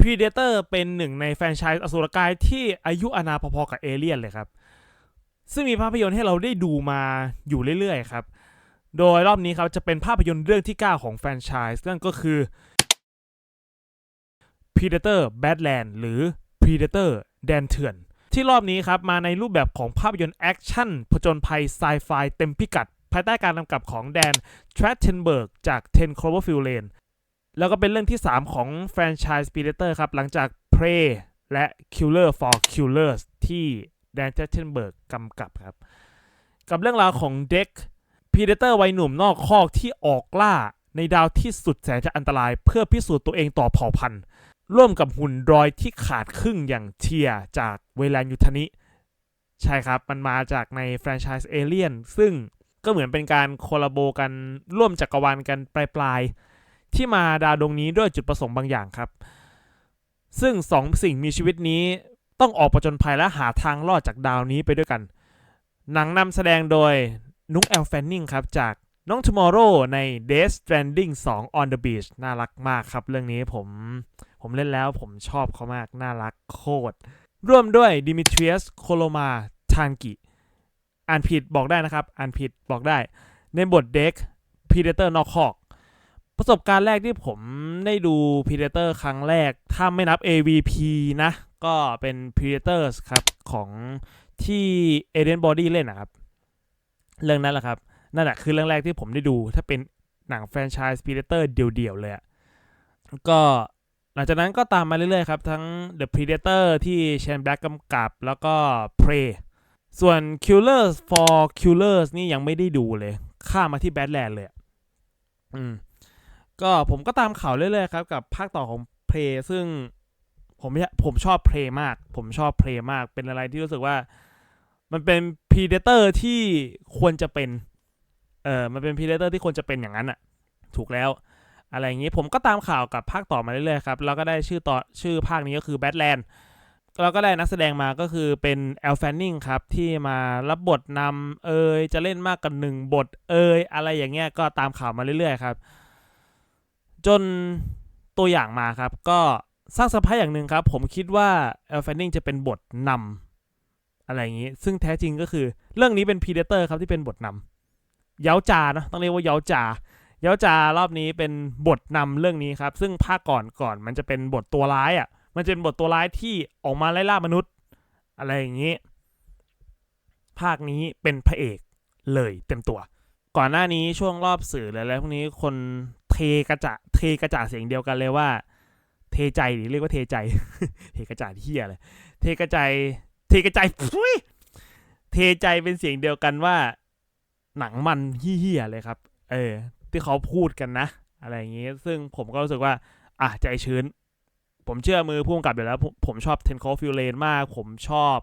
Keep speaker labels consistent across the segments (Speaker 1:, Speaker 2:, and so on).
Speaker 1: Predator เป็นหนึ่งในแฟรนไชส์อสุรกายที่อายุอานาพอๆกับเอเลียนเลยครับ ซึ่งมีภาพยนตร์ให้เราได้ดูมาอยู่เรื่อยๆครับ โดยรอบนี้ครับจะเป็นภาพยนตร์เรื่องที่ 9 ของแฟรนไชส์นั่นก็คือ Predator Badland หรือ Predator แดนเถื่อน ที่รอบนี้ครับมาในรูปแบบของภาพยนตร์แอคชั่นผจญภัยไซไฟเต็มพิกัด ภายใต้การกำกับของแดนทรัตเทนเบิร์กจาก10 Cloverfield Lane แล้วก็เป็นเรื่องที่ 3 ของแฟรนไชส์ Predator ครับ หลังจาก Prey และ Killer for Killers ที่แดนทรัตเทนเบิร์กกำกับครับ กับเรื่องราวของเด็ก Predator วัยหนุ่มนอกคอกที่ออกล่าในดาวที่สุดแสนจะอันตรายเพื่อพิสูจน์ตัวเองต่อเผ่าพันธุ์ร่วมกับหุ่นดรอยที่ขาดครึ่งอย่างเทียจากเวลายุทธนิ ใช่ครับ มันมาจากในแฟรนไชส์เอเลียนซึ่งก็เหมือนเป็นการโคลาโบกันร่วมจักรวาลกันปลายๆ ที่มาดาวดวงนี้ด้วยจุดประสงค์บางอย่างครับ ซึ่งสองสิ่งมีชีวิตนี้ต้องออกประจนภัยและหาทางรอดจากดาวนี้ไปด้วยกัน หนังนำแสดงโดยนุ๊กแอลแฟนนิงครับจากน้อง Tomorrow ใน Death Stranding 2 On the Beach น่ารักมากครับ เรื่องนี้ผมผมเล่นแล้วผมชอบเขามาก น่ารักโคตร ร่วมด้วยดิมิทรียสโคโลมาทานกิ อ่านผิดบอกได้นะครับ อ่านผิดบอกได้ ในบทเด็ก Predator นอกคอก ประสบการณ์แรกที่ผมได้ดู Predator ครั้งแรก ถ้าไม่นับ AVP นะ ก็เป็น Predators ครับ ของที่ Eden Body เล่นนะครับ เรื่องนั้นแหละครับ นั่นแหละคือเรื่องแรกที่ผมได้ดู ถ้าเป็นหนังแฟรนไชส์ Predator เดี่ยวๆเลยก็หลังจากนั้นก็ตามมาเรื่อยๆครับ ทั้ง The Predator ที่ Shane Black กำกับ แล้วก็ Prey ส่วน Killers for Killers นี่ยังไม่ได้ดูเลย ข้ามาที่ Badland เลยอืม ก็ผมก็ตามข่าวเรื่อยๆครับกับภาคต่อของ Prey ซึ่งผมผมชอบ Prey มาก ผมชอบ Prey มากเป็นอะไรที่รู้สึกว่า มันเป็น Predator ที่ควรจะเป็นเออมันเป็น Predator ที่ควรจะเป็นอย่างนั้นอะถูกแล้วอะไรอย่างนี้ผมก็ตามข่าวกับภาคต่อมาเรื่อยๆครับแล้วก็ได้ชื่อต่อชื่อภาคนี้ก็คือ Badland แล้วก็ได้นักแสดงมาก็คือเป็นแอลแฟนนิงครับ ที่มารับบทนำเอยจะเล่นมากกันหนึ่งบทเอยอะไรอย่างเงี้ยก็ตามข่าวมาเรื่อยๆครับ นตัวอย่างมาครับ ก็สร้างเซอร์ไพอย่างหนึ่งครับ ผมคิดว่าแอลแฟนนิงจะเป็นบทนำอะไรอย่างนี้ ซึ่งแท้จริงก็คือ เรื่องนี้เป็น Predator ครับที่เป็นบทนำเย้าจาเนะต้องเรียกว่าเย้าจาเย้าจารอบนี้เป็นบทนำเรื่องนี้ครับ ซึ่งภาคก่อนก่อนมันจะเป็นบทตัวร้ายอะ่ะ มันจะเป็นบทตัวร้ายที่ออกมาไล่ล่ามนุษย์ อะไรอย่างนี้ ภาคนี้เป็นพระเอกเลยเต็มตัว ก่อนหน้านี้ช่วงรอบสื่ออะไรพวกนี้คนเทกระจะ เทกระจะเสียงเดียวกันเลยว่า เทใจหรือเรียกว่าเทใจ เทกระจาที่เฮียเลยเทกระจายเทกระจายฟุยเทใจเป็นเสียงเดียวกันว่า หนังมันเฮี้ยเลยครับ เออ ที่เขาพูดกันนะ อะไรอย่างนี้ ซึ่งผมก็รู้สึกว่า อะใจชื้น ผมเชื่อมือพุ่งกับอยู่แล้ว ผมชอบเทนคอฟิลเลนมาก ผมชอบ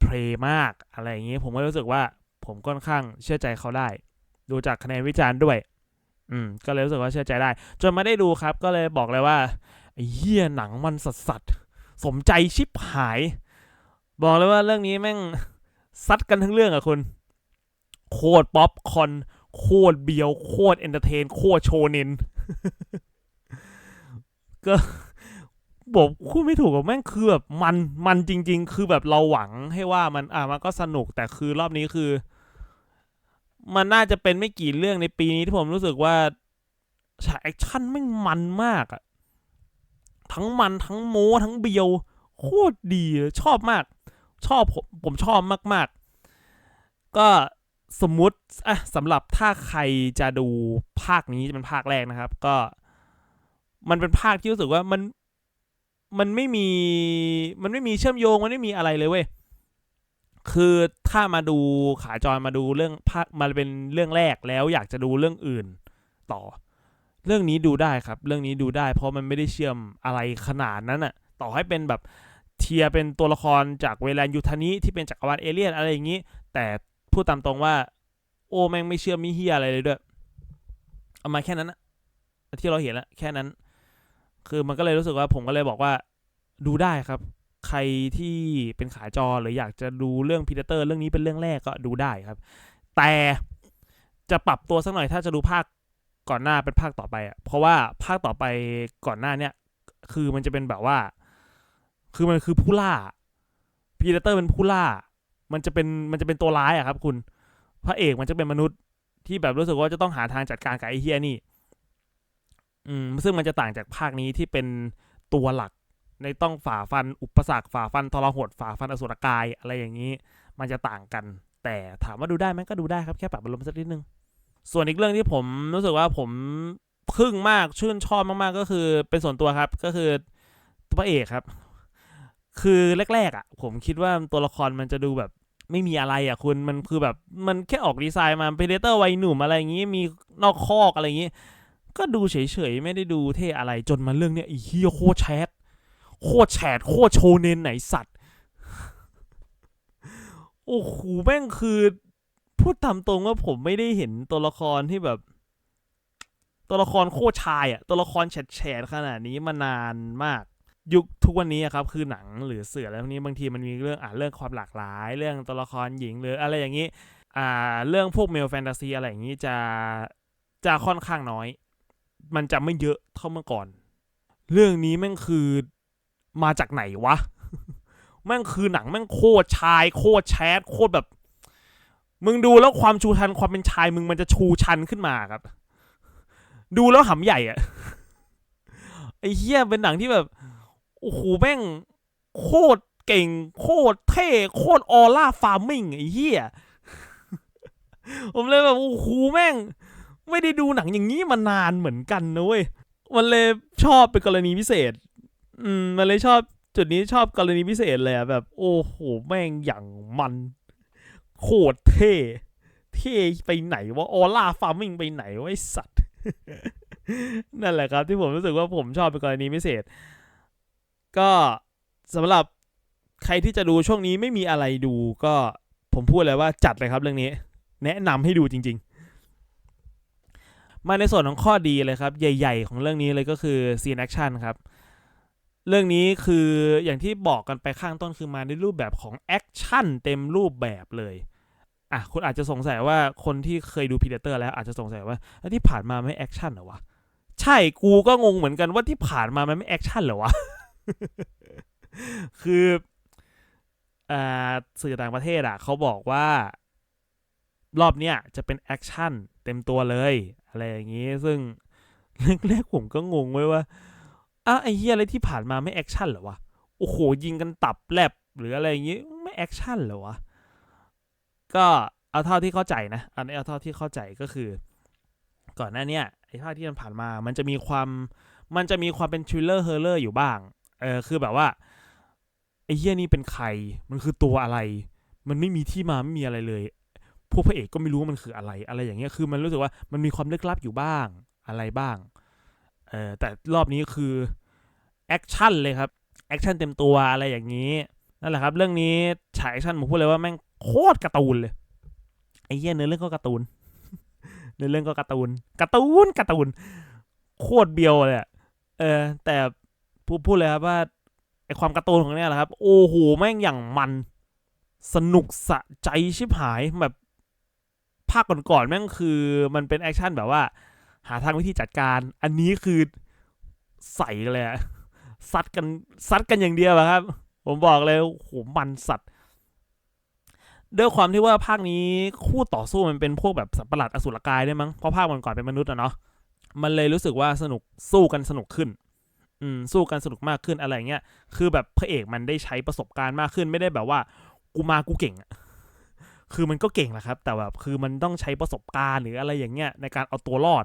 Speaker 1: เพลมากอะไรอย่างนี้ ผมก็รู้สึกว่า ผมค่อนข้างเชื่อใจเขาได้ ดูจากคะแนนวิจารณ์ด้วย อืมก็เลยรู้สึกว่าเชื่อใจได้ จนมาได้ดูครับ ก็เลยบอกเลยว่าเหี้ยหนังมันสัสสัสๆสมใจชิบหาย บอกเลยว่าเรื่องนี้แม่งซัดกันทั้งเรื่องอะคุณ โคตรป๊อปคอนโคตรเบียว โคตรเอนเตอร์เทน โคตรโชเนนก็บอกพูดไม่ถูกกับแม่งคือแบบมันมันจริง ๆ คือแบบเราหวังให้ว่ามันอะมันก็สนุกแต่คือรอบนี้คือ มันน่าจะเป็นไม่กี่เรื่องในปีนี้ที่ผมรู้สึกว่าฉากแอคชั่นแม่มันมากอะทั้งมันทั้งโม้ทั้งเบียวโคตรดีชอบมาก ชอบผมผมชอบมากๆ ก็สมมุติอะสำหรับถ้าใครจะดูภาคนี้จะเป็นภาคแรกนะครับ ก็ มันเป็นภาคที่รู้สึกว่ามันมันไม่มี มันไม่มีเชื่อมโยง มันไม่มีอะไรเลยเว้ย คือถ้ามาดูขาจรมาดูเรื่องภาคมาเป็นเรื่องแรกแล้วอยากจะดูเรื่องอื่นต่อ เรื่องนี้ดูได้ครับ เรื่องนี้ดูได้ เพราะมันไม่ได้เชื่อมอะไรขนาดนั้นอะต่อให้เป็นแบบเทียเป็นตัวละครจากเวลายุทธนิที่เป็นจักรวาลเอเลี่ยนอะไรอย่างนี้ แต่พูดตามตรงว่า โอ้แม่งไม่เชื่อมมิเฮียอะไรเลยด้วย เอามาแค่นั้นนะที่เราเห็นละแค่นั้น คือมันก็เลยรู้สึกว่าผมก็เลยบอกว่าดูได้ครับ รที่เป็นขาจอหรืออยากจะดูเรื่องพีเตอร์เรื่องนี้เป็นเรื่องแรกก็ดูได้ครับ แต่จะปรับตัวสักหน่อยถ้าจะดูภาคก่อนหน้าเป็นภาคต่อไปอะเพราะว่าภาคต่อไปก่อนหน้าเนี้ยคือมันจะเป็นแบบว่า คือมันคือผู้ล่าพีเดเตอร์เป็นผู้ล่า มันจะเป็นมันจะเป็นตัวร้ายอะครับ คุณพระเอกมันจะเป็นมนุษย์ที่แบบรู้สึกว่าจะต้องหาทางจัดการกับไอ้เฮียนี่ อืม ซึ่งมันจะต่างจากภาคนี้ที่เป็นตัวหลัก ในต้องฝ่าฟันอุปสรรคฝ่าฟันทรหดฝ่าฟันอสุรกายอะไรอย่างนี้ มันจะต่างกัน แต่ถามว่าดูได้ไหมก็ดูได้ครับแค่ปรับอารมณ์สักนิดนึง ส่วนอีกเรื่องที่ผมรู้สึกว่าผมพึ่งมากชื่นชอบมากๆก็คือเป็นส่วนตัวครับก็คือตัวพระเอกครับ คือแรกๆอะ ผมคิดว่าตัวละครมันจะดูแบบไม่มีอะไรอะคุณมันคือแบบมันแค่ออกดีไซน์มาเป็นเดเตอร์วัยหนุ่มอะไรอย่างงี้มีนอกคอกอะไรอย่างงี้ ก็ดูเฉยๆ ไม่ได้ดูเท่อะไรจนมาเรื่องเนี้ยอ้เฮียโคแชท โคตรแชทโคตรโชเนนไหนสัตว์ โอ้โหแม่งคือ พูดตามตรงว่าผมไม่ได้เห็นตัวละครที่แบบ ตัวละครโคตรชายอะตัวละครแฉดแฉดขนาดนี้มานานมาก ยุคทุกวันนี้อะครับ คือหนังหรือเสืออะไรพวกนี้บางทีมันมีเรื่องอ่าเรื่องความหลากหลาย เรื่องตัวละครหญิงหรืออะไรอย่างนี้ อ่า เรื่องพวกเมลแฟนตาซีอะไรอย่างนี้จะจะค่อนข้างน้อย มันจะไม่เยอะเท่าเมื่อก่อน เรื่องนี้แม่งคือ มาจากไหนวะ แม่งคือหนังแม่งโคตรชาย โคตรแชทโคตรแบบ มึงดูแล้วความชูชันความเป็นชายมึงมันจะชูชันขึ้นมาครับ ดูแล้วหำใหญ่อะไอ้เหี้ยเป็นหนังที่แบบโอ้โหแม่งโคตรเก่ง โคตรเท่โคตรออร่าฟาร์มิงไอ้เหี้ยผมเลยแบบโอ้โหแม่ง ไม่ได้ดูหนังอย่างนี้มานานเหมือนกันนะเว้ยมันเลยชอบเป็นกรณีพิเศษ อืมมันเลยชอบจุดนี้ชอบกรณีพิเศษเลยอะแบบ โอ้โห แม่งอย่างมัน โคตรเท่ เท่ไปไหนวะออร่าฟาร์มิงไปไหนวะไอสัตว์ นั่นแหละครับ ที่ผมรู้สึกว่าผมชอบเป็นกรณีพิเศษ ก็สำหรับใครที่จะดูช่วงนี้ไม่มีอะไรดูก็ผมพูดเลยว่าจัดเลยครับเรื่องนี้ แนะนำให้ดูจริง ๆ มาในส่วนของข้อดีเลยครับ ใหญ่ ๆ ของเรื่องนี้เลยก็คือซีนแอคชั่นครับ เรื่องนี้คืออย่างที่บอกกันไปข้างต้นคือมาในรูปแบบของแอคชั่นเต็มรูปแบบเลยอะคุณอาจจะสงสัยว่าคนที่เคยดูพีเดเตอร์แล้วอาจจะสงสัยว่าแล้วที่ผ่านมาไม่แอคชั่นเหรอวะใช่กูก็งงเหมือนกันว่าที่ผ่านมามันไม่แอคชั่นเหรอวะคืออ่าสื่อต่างประเทศอะเขาบอกว่ารอบเนี้ยจะเป็นแอคชั่นเต็มตัวเลย อะไรอย่างนี้ ซึ่งแรกๆผมก็งงไว้ยว่า อ้าไอ้เฮียอะไรที่ผ่านมาไม่แอคชั่นเหรอวะ โอ้โห ยิงกันตับแลบหรืออะไรอย่างงี้ไม่แอคชั่นเหรอวะ ก็เอาเท่าที่เข้าใจนะ อันนี้เอาเท่าที่เข้าใจก็คือ ก่อนหน้าเนี้ยไอ้ภาคที่มันผ่านมา มันจะมีความมันจะมีความเป็นทริลเลอร์เฮอร์เลอร์อยู่บ้าง เออคือแบบว่าไอ้เฮียนี่เป็นใคร มันคือตัวอะไร มันไม่มีที่มาไม่มีอะไรเลย พวกพระเอกก็ไม่รู้ว่ามันคืออะไร อะไรอย่างเงี้ย คือมันรู้สึกว่ามันมีความลึกลับอยู่บ้าง อะไรบ้าง เออแต่รอบนี้คือแอคชั่นเลยครับแอคชั่นเต็มตัวอะไรอย่างนี้นั่นแหละครับ เรื่องนี้ฉายแอคชั่นผมพูดเลยว่าแม่งโคตรการ์ตูนเลยไอ้เหี้ยเนื้อเรื่องก็การ์ตูนเนื้อเรื่องก็การ์ตูนการ์ตูนการ์ตูน โคตรเบียวเลยเออ แต่พูดพูดเลยครับว่าไอความการ์ตูนของเนี่ยแหละครับ โอ้โหแม่งอย่างมัน สนุกสะใจชิบหายแบบภาคก่อนๆแม่งคือมันเป็นแอคชั่นแบบว่า หาทางวิธีจัดการ อันนี้คือใส่เลยซัดกันซัดกันอย่างเดียวครับ ผมบอกเลยโหมันสัตว์ด้วยความที่ว่าภาคนี้คู่ต่อสู้มันเป็นพวกแบบสัตว์ประหลาดอสุรกายด้วยมั้งเพราะภาคมันก่อนเป็นมนุษย์อะเนาะมันเลยรู้สึกว่าสนุกสู้กันสนุกขึ้น อืมสู้กันสนุกมากขึ้นอะไรเงี้ยคือแบบพระเอกมันได้ใช้ประสบการณ์มากขึ้น ไม่ได้แบบว่า กูมากูเก่งอะคือมันก็เก่งแหละครับ แต่แบบคือมันต้องใช้ประสบการณ์หรืออะไรอย่างเงี้ยในการเอาตัวรอด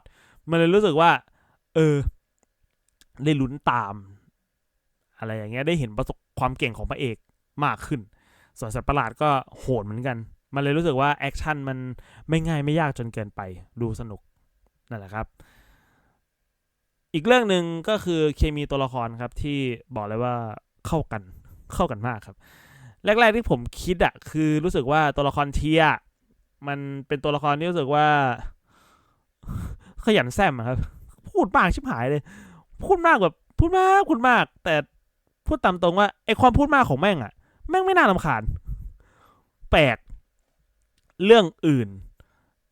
Speaker 1: มันเลยรู้สึกว่า เออ ได้ลุ้นตาม อะไรอย่างเงี้ยได้เห็นประสบความเก่งของพระเอกมากขึ้น ส่วนสัตว์ประหลาดก็โหดเหมือนกัน มันเลยรู้สึกว่าแอคชั่นมันไม่ง่ายไม่ยากจนเกินไป ดูสนุกนั่นแหละครับ อีกเรื่องหนึ่งก็คือเคมีตัวละครครับที่บอกเลยว่าเข้ากันเข้ากันมากครับ แรก ๆที่ผมคิดอะคือรู้สึกว่าตัวละครเทียมันเป็นตัวละครที่รู้สึกว่า ขยันแซมครับ พูดมากชิบหายเลย พูดมากแบบพูดมากพูดมาก แต่พูดตามตรงว่าไอความพูดมากของแม่งอะแม่งไม่น่ารำคาญแปลกเรื่องอื่น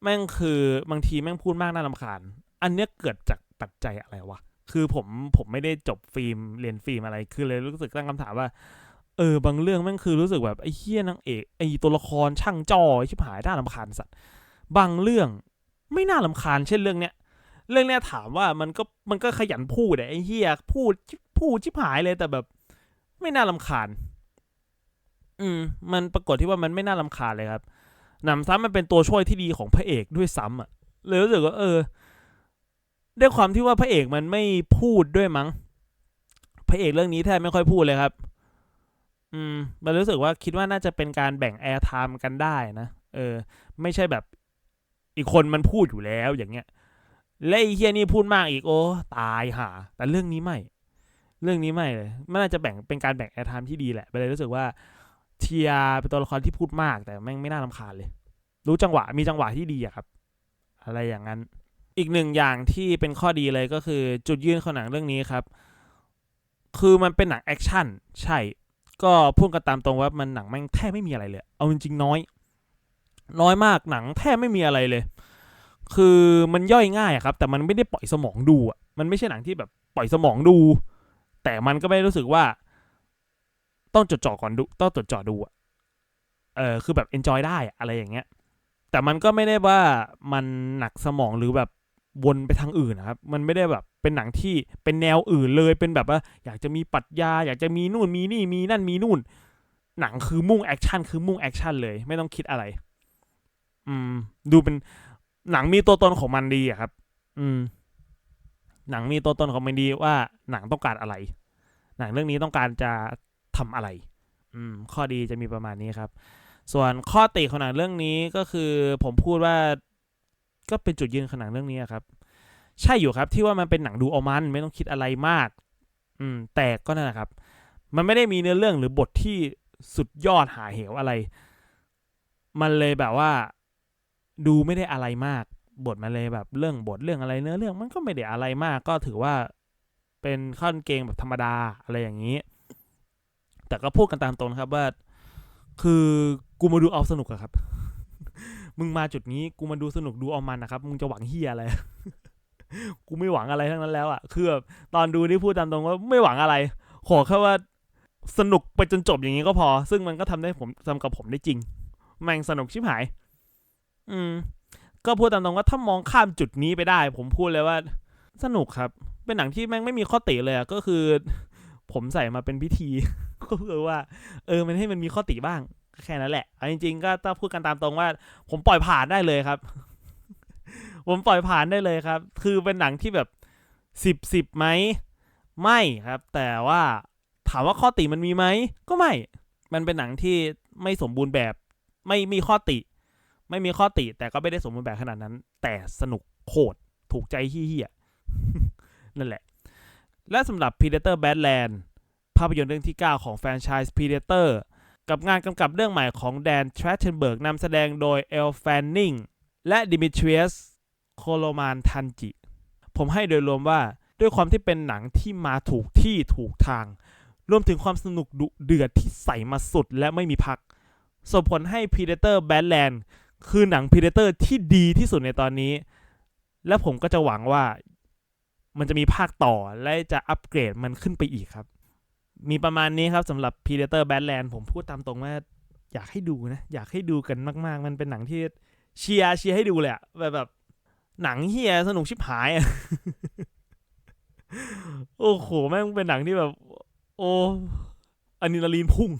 Speaker 1: แม่งคือบางทีแม่งพูดมากน่ารำคาญ อันเนี้ยเกิดจากปัจจัยอะไรวะคือผมผมไม่ได้จบฟิล์มเรียนฟิล์มอะไรคือเลยรู้สึกตั้งคำถามว่า เออบางเรื่องแม่งคือรู้สึกแบบไอ้เฮี้ยนางเอกไอ้ตัวละครช่างจอชิบหายน่าลำคาญสัตว์ บางเรื่อง ไม่น่าลำคาญเช่นเรื่องเนี้ยเรื่องเนี้ยถามว่ามันก็มันก็ขยันพูดไอ้เฮียพูดพูดชิบหายเลยแต่แบบ ไม่น่าลำคาญ อืม มันปรากฏที่ว่ามันไม่น่าลำคาญเลยครับหนำซ้ำมันเป็นตัวช่วยที่ดีของพระเอกด้วยซ้ำอะเลยรู้สึกว่าเออด้วยความที่ว่าพระเอกมันไม่พูดด้วยมั้ง พระเอกเรื่องนี้แทบไม่ค่อยพูดเลยครับ อืม มันรู้สึกว่าคิดว่าน่าจะเป็นการแบ่งแอร์ไทม์กันได้นะ เออ ไม่ใช่แบบ อีกคนมันพูดอยู่แล้วอย่างเงี้ยและไอ้เฮียนี่พูดมากอีกโอ้ตายห่าแต่เรื่องนี้ไม่ เรื่องนี้ไม่เลยมันน่าจะแบ่งเป็นการแบ่งแอร์ไทม์ที่ดีแหละไปเลยรู้สึกว่าเทียเป็นตัวละครที่พูดมากแต่แม่งไม่น่ารำคาญเลย รู้จังหวะมีจังหวะที่ดีอะครับ อะไรอย่างนั้น อีกหนึ่งอย่างที่เป็นข้อดีเลยก็คือจุดยืนของหนังเรื่องนี้ครับ คือมันเป็นหนังแอคชั่นใช่ ก็พูดกันตามตรงว่ามันหนังแม่งแทบไม่มีอะไรเลย เอาจริงๆน้อย น้อยมากหนังแทบไม่มีอะไรเลย คือมันย่อยง่ายครับ แต่มันไม่ได้ปล่อยสมองดูอะมันไม่ใช่หนังที่แบบปล่อยสมองดู แต่มันก็ไม่รู้สึกว่า ต้องจดจ่อก่อนดู ต้องจดจ่อดูอะเออคือแบบ enjoy ได้อะอะไรอย่างเงี้ย แต่มันก็ไม่ได้ว่ามันหนักสมองหรือแบบวนไปทางอื่นนะครับ มันไม่ได้แบบเป็นหนังที่เป็นแนวอื่นเลย เป็นแบบว่าอยากจะมีปรัชญา อยากจะมีนู่นมีนี่มีนั่นมีนู่น หนังคือมุ่งแอคชั่นคือมุ่งแอคชั่นเลย ไม่ต้องคิดอะไร อืม ดูเป็นหนังมีตัวตนของมันดีอะครับ อืม หนังมีตัวตนของมันดีว่าหนังต้องการอะไร หนังเรื่องนี้ต้องการจะทำอะไร อืม ข้อดีจะมีประมาณนี้ครับ ส่วนข้อติของหนังเรื่องนี้ก็คือผมพูดว่าก็เป็นจุดยืนของหนังเรื่องนี้ครับ ใช่อยู่ครับที่ว่ามันเป็นหนังดูเอามันไม่ต้องคิดอะไรมาก อืม แต่ก็นั่นแหละครับ มันไม่ได้มีเนื้อเรื่องหรือบทที่สุดยอดหาเหวอะไร มันเลยแบบว่า ดูไม่ได้อะไรมาก บทมันเลยแบบเรื่องบทเรื่องอะไรเนื้อเรื่องมันก็ไม่ได้อะไรมาก ก็ถือว่าเป็นขั้นเกงแบบธรรมดาอะไรอย่างนี้ แต่ก็พูดกันตามตรงครับว่า คือกูมาดูเอาสนุกอะครับ มึงมาจุดนี้กูมาดูสนุกดูเอามันนะครับ มึงจะหวังเฮียอะไร กูไม่หวังอะไรทั้งนั้นแล้วอะคือแบบตอนดูนี่พูดตามตรงว่าไม่หวังอะไร ขอแค่ว่าสนุกไปจนจบอย่างนี้ก็พอ ซึ่งมันก็ทำได้ผมทำกับผมได้จริง แม่งสนุกชิบหาย อืม ก็พูดตามตรงว่าถ้ามองข้ามจุดนี้ไปได้ ผมพูดเลยว่า สนุกครับ เป็นหนังที่แม่งไม่มีข้อติเลยอะก็คือ ผมใส่มาเป็นพิธี ก็คือว่า เออ มันให้มันมีข้อติบ้าง แค่นั้นแหละเอาจริง ๆ ก็ต้องพูดกันตามตรงว่า ผมปล่อยผ่านได้เลยครับ ผมปล่อยผ่านได้เลยครับ คือเป็นหนังที่แบบสิบสิบไหมไม่ครับ แต่ว่าถามว่าข้อติมันมีไหมก็ไม่ มันเป็นหนังที่ไม่สมบูรณ์แบบ ไม่มีข้อติ ไม่มีข้อติแต่ก็ไม่ได้สมบูรณ์แบบขนาดนั้น แต่สนุกโคตรถูกใจเฮี้ยๆนั่นแหละ และสำหรับ Predator Badland ภาพยนตร์เรื่องที่ 9 ของแฟรนไชส์ Predator กับงานกำกับเรื่องใหม่ของแดนทรัตเทนเบิร์กนำแสดงโดยเอลแฟนนิงและดิมิทรีสโคโลมานทันจิ ผมให้โดยรวมว่าด้วยความที่เป็นหนังที่มาถูกที่ถูกทาง รวมถึงความสนุกดุเดือดที่ใส่มาสุดและไม่มีพักส่งผลให้ Predator Badland คือหนัง Predator ที่ดีที่สุดในตอนนี้ และผมก็จะหวังว่ามันจะมีภาคต่อและจะอัปเกรดมันขึ้นไปอีกครับ มีประมาณนี้ครับสำหรับ Predator Badland ผมพูดตามตรงว่าอยากให้ดูนะ อยากให้ดูกันมาก ๆ มันเป็นหนังที่เชียร์เชียร์ให้ดูเลยอะแบบแบบหนังเฮียสนุกชิบหายอะโอ้โหแม่งเป็นหนังที่แบบ โอ้อะดรีนาลีนพุ่ง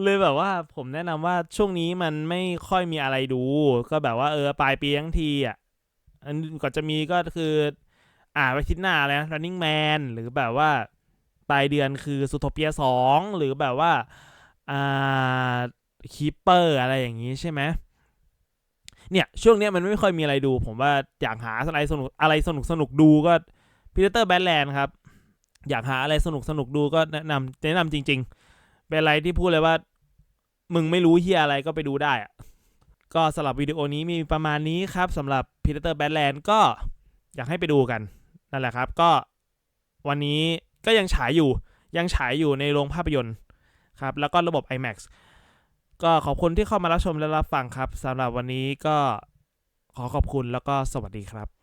Speaker 1: เลยแบบว่าผมแนะนำว่าช่วงนี้มันไม่ค่อยมีอะไรดู ก็แบบว่าเออปลายปีทั้งทีอะอันก่อนจะมีก็คือ อ่าไปทิศหน้าเลยนะ running man หรือแบบว่าปลายเดือนคือสุโทเปียสองหรือแบบว่าอ่าคีเปอร์อะไรอย่างนี้ใช่ไหมเนี่ย ช่วงเนี้ยมันไม่ค่อยมีอะไรดู ผมว่าอยากหาอะไรสนุกอะไรสนุกสนุกดูก็พีเตอร์แบทแลนด์ครับ อยากหาอะไรสนุกสนุกดูก็แนะนำแนะนำจริง ๆ เป็นอะไรที่พูดเลยว่า มึงไม่รู้เฮียอะไรก็ไปดูได้อะก็สำหรับวิดีโอนี้มีประมาณนี้ครับสำหรับ Predator Badland ก็อยากให้ไปดูกันนั่นแหละครับ ก็วันนี้ก็ยังฉายอยู่ ยังฉายอยู่ในโรงภาพยนตร์ครับ แล้วก็ระบบ IMAX ก็ขอบคุณที่เข้ามารับชมและรับฟังครับสำหรับวันนี้ก็ขอขอบคุณแล้วก็สวัสดีครับ